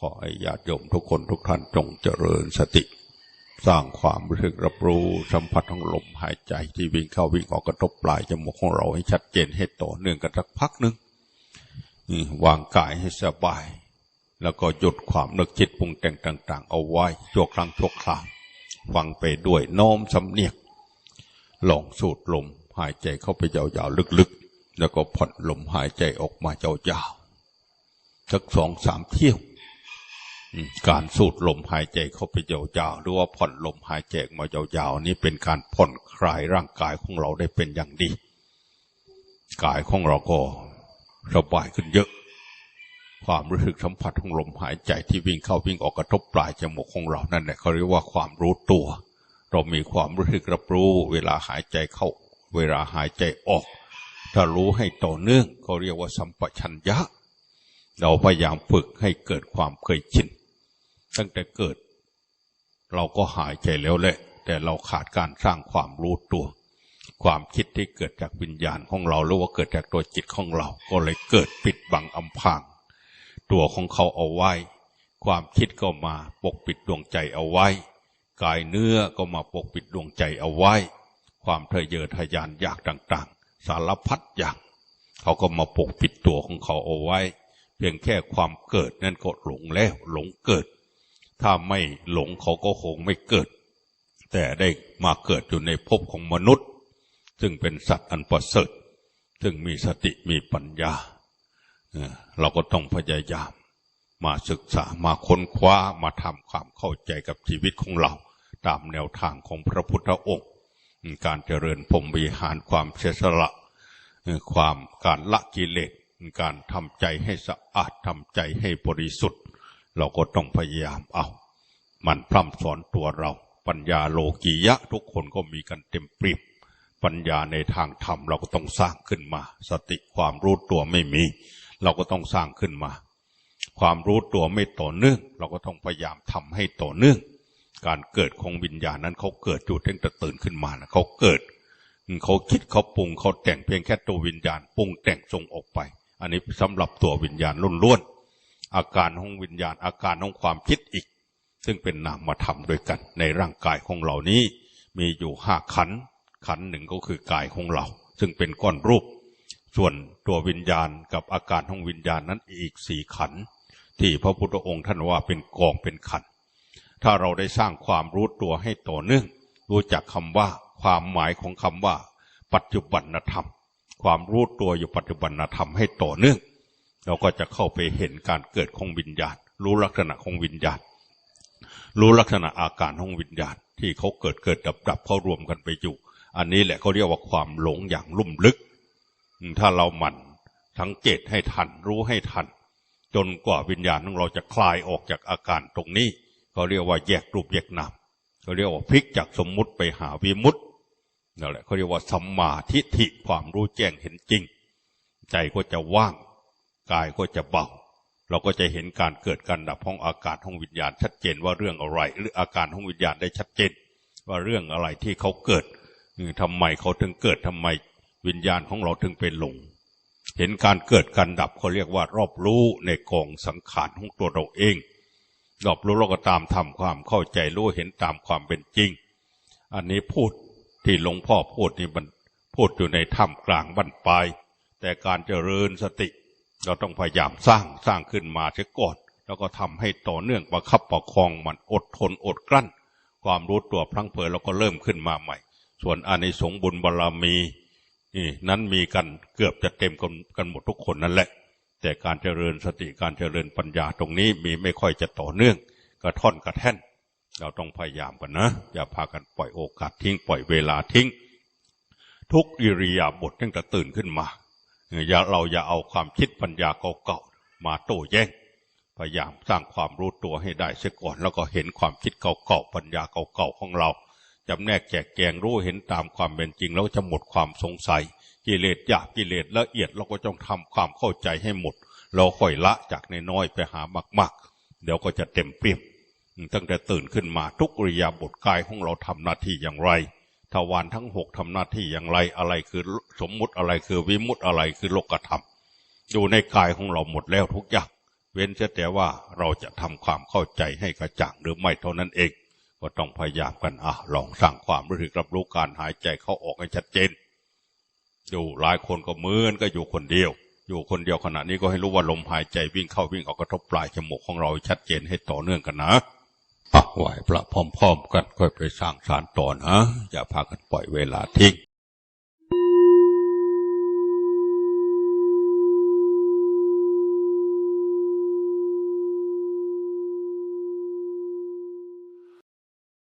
ขอให้ญาติโยมทุกคนทุกท่านจงเจริญสติ สร้างความรู้สึกรับรู้สัมผัสของลมหายใจที่วิ่งเข้าวิ่งออกกระทบปลายจมูกของเราให้ชัดเจนให้ต่อเนื่องกันสักพักหนึ่งวางกายให้สบาย แล้วก็หยุดความนึกคิดปรุงแต่งต่าง ๆ เอาไว้ชั่วครั้งชั่วคราวฟังไปด้วยโน้มสำเนียกลองสูดลมหายใจเข้าไปยาวๆลึกๆ แล้วก็ผ่อนลมหายใจออกมายาวๆสักสองสามเที่ยว การสูดลมหายใจเข้าไปยาวๆหรือว่าผ่อนลมหายใจมายาวๆ นี้เป็นการผ่อนคลายร่างกายของเราได้เป็นอย่างดี กายของเราก็สบายขึ้นเยอะ ความรู้สึกสัมผัสของลมหายใจที่วิ่งเข้าวิ่งออกกระทบปลายจมูกของเรานั่นแหละเขาเรียกว่าความรู้ตัว เรามีความรู้สึกรับรู้ เวลาหายใจเข้า เวลาหายใจออก ถ้ารู้ให้ต่อเนื่องเขาเรียกว่าสัมปชัญญะ เราพยายามฝึกให้เกิดความเคยชิน ตั้งแต่เกิด เราก็หายใจแล้วแหละ แต่เราขาดการสร้างความรู้ตัว ความคิดที่เกิดจากวิญญาณของเรา หรือว่าเกิดจากตัวจิตของเรา ก็เลยเกิดปิดบังอำพาง ตัวของเขาเอาไว้ ความคิดก็มาปกปิดดวงใจเอาไว้ กายเนื้อก็มาปกปิดดวงใจเอาไว้ ความเทะเยอทะยานอยากต่าง ๆ สารพัดอย่าง เขาก็มาปกปิดตัวของเขาเอาไว้ เพียงแค่ความเกิดนั่นก็หลงแล้วหลงเกิด ถ้าไม่หลงเขาก็คงไม่เกิด แต่ได้มาเกิดอยู่ในภพของมนุษย์ ซึ่งเป็นสัตว์อันประเสริฐ ซึ่งมีสติมีปัญญา เราก็ต้องพยายาม มาศึกษามาค้นคว้ามาทำความเข้าใจกับชีวิตของเรา ตามแนวทางของพระพุทธองค์ การเจริญพรมวิหารความเสสละความการละกิเลสการทำใจให้สะอาดทำใจให้บริสุทธิ์ เราก็ต้องพยายามเอามันพร่ำสอนตัวเรา ปัญญาโลกียะ ทุกคนก็มีกันเต็มปรีบปัญญาในทางธรรมเราก็ต้องสร้างขึ้นมา สติความรู้ตัวไม่มี เราก็ต้องสร้างขึ้นมา ความรู้ตัวไม่ต่อเนื่อง เราก็ต้องพยายามทำให้ต่อเนื่อง การเกิดของวิญญาณนั้นเขาเกิดอยู่ตั้งแต่ตื่นขึ้นมานะเขาเกิดเขาคิดเขาปรุงเขาแต่งเพียงแค่ตัววิญญาณปรุงแต่งส่งออกไป อันนี้สำหรับตัววิญญาณล้วน อาการของวิญญาณอาการของความคิดอีก ซึ่งเป็นนามธรรมด้วยกัน ในร่างกายของเหล่านี้มีอยู่ห้าขันขันหนึ่งก็คือกายของเรา ซึ่งเป็นก้อนรูป ส่วนตัววิญญาณกับอาการของวิญญาณนั้นอีกสี่ขัน ที่พระพุทธองค์ท่านว่าเป็นกองเป็นขัน ถ้าเราได้สร้างความรู้ตัวให้ต่อเนื่อง รู้จักคำว่าความหมายของคำว่า ปัจจุบันธรรม ความรู้ตัวอยู่ปัจจุบันธรรมให้ต่อเนื่อง เราก็จะเข้าไปเห็นการเกิดของวิญญาณ รู้ลักษณะของวิญญาณ รู้ลักษณะอาการของวิญญาณ ที่เขาเกิดเกิดดับดับเขารวมกันไปอยู่ อันนี้แหละเขาเรียกว่าความหลงอย่างลุ่มลึก ถ้าเราหมั่นทั้งเจตให้ทัน รู้ให้ทัน จนกว่าวิญญาณของเราจะคลายออกจากอาการตรงนี้เขาเรียกว่าแยกรูปแยกนามเขาเรียกว่าพลิกจากสมมุติไปหาวิมุตต์นั่นแหละเขาเรียกว่าสัมมาทิฏฐิความรู้แจ้งเห็นจริง ใจก็จะว่าง กายก็จะเบาเราก็จะเห็นการเกิดการดับห้องอากาศห้องวิญญาณชัดเจนว่าเรื่องอะไร หรืออาการห้องวิญญาณได้ชัดเจน ว่าเรื่องอะไรที่เขาเกิดทำไมเขาถึงเกิดทำไมวิญญาณของเราถึงเป็นหลง เห็นการเกิดการดับเขาเรียกว่ารอบรู้ในกองสังขารของตัวเราเองรอบรู้เราก็ตามทำความเข้าใจรู้เห็นตามความเป็นจริง อันนี้พูดที่หลวงพ่อพูดนี่มันพูดอยู่ในถ้ำกลางบรรปลายแต่การเจริญสติ เราต้องพยายามสร้างสร้างขึ้นมาเสียก่อน แล้วก็ทำให้ต่อเนื่องประคับประคองมันอดทนอดกลั้น ความรู้ตัวพลังเพลเราก็เริ่มขึ้นมาใหม่ ส่วนอานิสงส์บุญบารรมีนี่นั้นมีกันเกือบจะเต็มกันกันหมดทุกคนนั่นแหละ แต่การเจริญสติการเจริญปัญญาตรงนี้มีไม่ค่อยจะต่อเนื่อง กระท่อนกระแท่น เราต้องพยายามกันนะ อย่าพากันปล่อยโอกาสทิ้งปล่อยเวลาทิ้ง ทุกอิริยาบถตั้งแต่ตื่นขึ้นมา อย่าเราอย่าเอาความคิดปัญญาเก่าๆมาโต้แย้งพยายามสร้างความรู้ตัวให้ได้เสียก่อน แล้วก็เห็นความคิดเก่าๆปัญญาเก่าๆของเราจำแนกแจกแกงรู้เห็นตามความเป็นจริง แล้วจะหมดความสงสัย กิเลสหยาบกิเลสละเอียดเราก็ต้องทำความเข้าใจให้หมด เราค่อยละจากในน้อยไปหามากๆ เดี๋ยวก็จะเต็มเปี่ยมตั้งแต่ตื่นขึ้นมาทุกริยาบทกายของเราทำหน้าที่อย่างไร ทวารทั้งหกทำหน้าที่อย่างไรอะไรคือสมมุติอะไรคือวิมุติอะไรคือโลกธรรม อยู่ในกายของเราหมดแล้วทุกอย่างเว้นเสียแต่ว่าเราจะทำความเข้าใจให้กระจ่างหรือไม่เท่านั้นเอง ก็ต้องพยายามกันอะลองสร้างความรู้สึกรับรู้การหายใจเข้าออกให้ชัดเจน อยู่หลายคนก็เหมือนก็อยู่คนเดียว อยู่คนเดียวขณะนี้ก็ให้รู้ว่าลมหายใจวิ่งเข้าวิ่งออกกระทบปลายจมูกของเราชัดเจนให้ต่อเนื่องกันนะ ไหวพระพร้อมๆกันค่อยไปสร้างสารต่อนะ อย่าพากันปล่อยเวลาทิ้ง